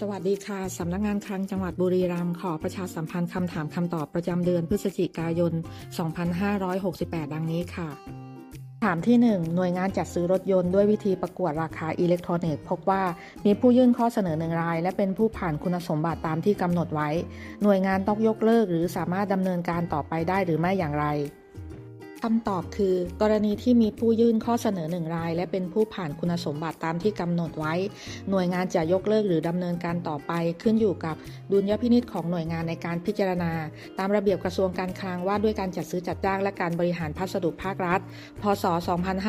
สวัสดีค่ะ สำนักงานคลังจังหวัดบุรีรัมย์ขอประชาสัมพันธ์คำถามคำตอบประจำเดือนพฤศจิกายน 2568 ดังนี้ค่ะ ถามที่ 1 หน่วยงานจัดซื้อรถยนต์ด้วยวิธีประกวดราคาอิเล็กทรอนิกส์พบว่ามีผู้ยื่นข้อเสนอหนึ่งราย และเป็นผู้ผ่านคุณสมบัติตามที่กำหนดไว้ หน่วยงานต้องยกเลิกหรือสามารถดำเนินการต่อไปได้หรือไม่อย่างไร คำตอบคือกรณีที่มีผู้ยื่นข้อเสนอหนึ่งราย และเป็นผู้ผ่านคุณสมบัติตามที่กำหนดไว้ หน่วยงานจะยกเลิกหรือดำเนินการต่อไป ขึ้นอยู่กับดุลยพินิจของหน่วยงานในการพิจารณา ตามระเบียบกระทรวงการคลังว่าด้วยการจัดซื้อจัดจ้างและการบริหารพัสดุภาครัฐ พศ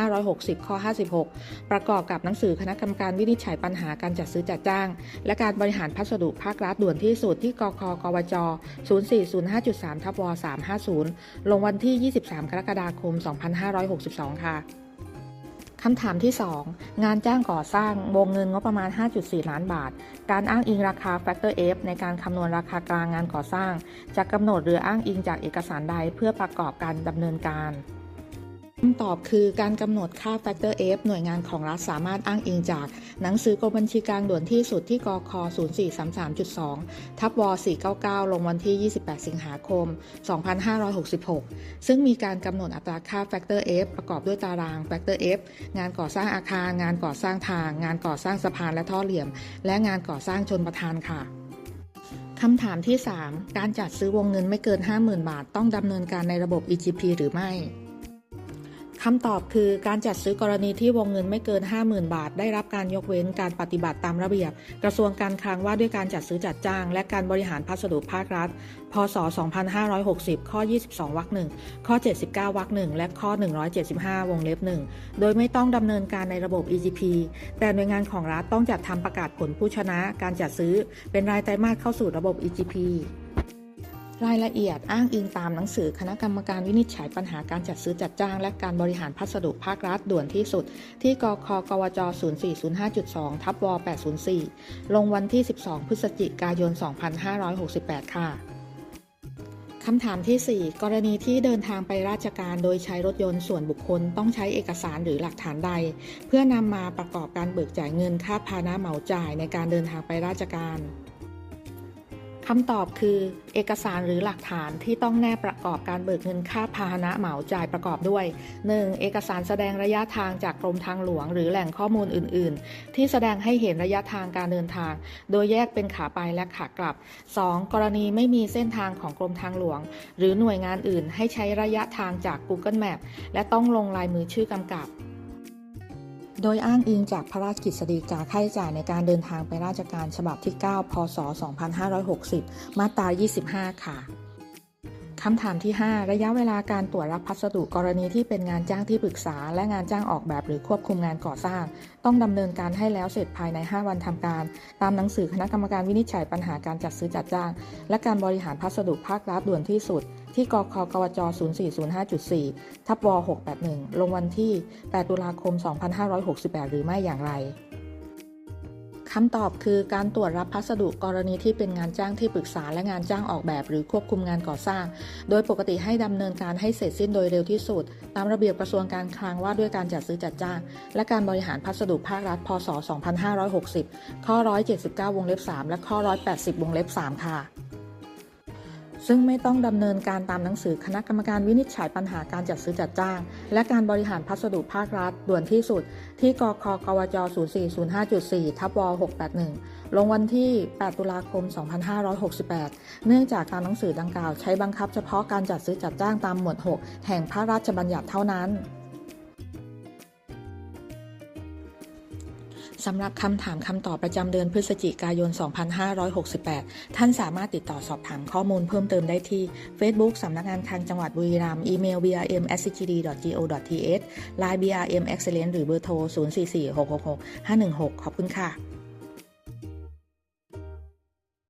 2560 ข้อ 56 ประกอบกับหนังสือคณะกรรมการวินิจฉัยปัญหาการจัดซื้อจัดจ้าง และการบริหารพัสดุภาครัฐด่วนที่สุดที่กคกวจ 0405.3ทับว350 ลงวันที่ 23 กรกฎาคม2562 ค่ะคำถามที่ 2 งานจ้างก่อสร้างวงเงินงบประมาณ 5.4 ล้านบาท การอ้างอิงราคา Factor F ในการคำนวณราคากลางงานก่อสร้าง จะกำหนดหรืออ้างอิงจากเอกสารใดเพื่อประกอบการดำเนินการำตอบคือการกำหนดค่า Factor F หน่วยงานของรัฐสามารถอ้างอิงจาก หนังสือกรมบัญชีกลางด่วนที่สุดที่กค0433.2 ทับว499 ลงวันที่ 28 สิงหาคม 2566 ซึ่งมีการกำหนดอัตราค่า Factor F ประกอบด้วยตาราง Factor F งานก่อสร้างอาคาร งานก่อสร้างทาง งานก่อสร้างสะพานและท่อเหลี่ยม และงานก่อสร้างชนประทานค่ะคำถามที่ 3 การจัดซื้อวงเงินไม่เกิน 50,000 บาท ต้องดำเนินการในระบบ EGP หรือไม่ คำตอบคือการจัดซื้อกรณีที่วงเงินไม่เกิน 50,000 บาท ได้รับการยกเว้นการปฏิบัติตามระเบียบ กระทรวงการคลังว่าด้วยการจัดซื้อจัดจ้าง และการบริหารพัสดุภาครัฐ พศ 2560 ข้อ 22 วรรคหนึ่งข้อ 79 วรรคหนึ่งและข้อ 175 วงเล็บหนึ่งโดยไม่ต้องดำเนินการในระบบ EGP แต่หน่วยงานของรัฐต้องจัดทำประกาศผลผู้ชนะ การจัดซื้อเป็นรายไตรมาสเข้าสู่ระบบ EGP รายละเอียดอ้างอิงตามหนังสือคณะกรรมการวินิจฉัยปัญหาการจัดซื้อจัดจ้าง และการบริหารพัสดุภาครัฐด่วนที่สุด ที่กคกวจ 0405.2 ทับว 804 ลงวันที่ 12 พฤศจิกายน 2568 ค่ะคำถามที่ 4 กรณีที่เดินทางไปราชการโดยใช้รถยนต์ส่วนบุคคลต้องใช้เอกสารหรือหลักฐานใด เพื่อนำมาประกอบการเบิกจ่ายเงินค่าพาหนะเหมาจ่ายในการเดินทางไปราชการ คำตอบคือเอกสารหรือหลักฐานที่ต้องแนบประกอบการเบิกเงินค่าพาหนะเหมาจ่ายประกอบด้วย 1. เอกสารแสดงระยะทางจากกรมทางหลวง หรือแหล่งข้อมูลอื่น ๆ ที่แสดงให้เห็นระยะทางการเดินทาง โดยแยกเป็นขาไปและขากลับ 2. กรณีไม่มีเส้นทางของกรมทางหลวง หรือหน่วยงานอื่นให้ใช้ระยะทางจาก Google Map และต้องลงลายมือชื่อกำกับ โดยอ้างอิงจากพระราชกฤษฎีกาค่าใช้จ่ายในการเดินทางไปราชการฉบับที่ 9 พศ 2560 มาตรา 25 ค่ะ คำถามที่ 5 ระยะเวลาการตรวจรับพัสดุกรณีที่เป็นงานจ้างที่ปรึกษา และงานจ้างออกแบบหรือควบคุมงานก่อสร้าง ต้องดำเนินการให้แล้วเสร็จภายใน 5 วันทำการ ตามหนังสือคณะกรรมการวินิจฉัยปัญหาการจัดซื้อจัดจ้าง และการบริหารพัสดุภาครัฐด่วนที่สุด ที่กคกวจ 0405.4 ทับว681 ลงวันที่ 8 ตุลาคม 2568 หรือไม่อย่างไร คำตอบคือการตรวจรับพัสดุกรณีที่เป็นงานจ้างที่ปรึกษาและงานจ้างออกแบบ หรือควบคุมงานก่อสร้าง โดยปกติให้ดำเนินการให้เสร็จสิ้นโดยเร็วที่สุด ตามระเบียบกระทรวงการคลังว่าด้วยการจัดซื้อจัดจ้าง และการบริหารพัสดุภาครัฐ พศ 2560 ข้อ 179 วงเล็บ 3 และข้อ 180 วงเล็บ 3 ค่ะ ซึ่งไม่ต้องดำเนินการตามหนังสือคณะกรรมการวินิจฉัยปัญหาการจัดซื้อจัดจ้าง และการบริหารพัสดุภาครัฐ ด่วนที่สุด ที่กคกวจ 0405.4 ทับว681 ลงวันที่ 8 ตุลาคม 2568 เนื่องจากตามหนังสือดังกล่าวใช้บังคับเฉพาะการจัดซื้อจัดจ้างตามหมวด 6 แห่งพระราชบัญญัติเท่านั้น สำหรับคำถามคำตอบประจำเดือนพฤศจิกายน 2568 ท่านสามารถติดต่อสอบถามข้อมูลเพิ่มเติมได้ที่ Facebook สำนักงานคลังจังหวัดบุรีรัมย์ อีเมล brm@cgd.go.th ไลน์ brm excellence หรือเบอร์โทร 044 666 516 ขอบคุณค่ะ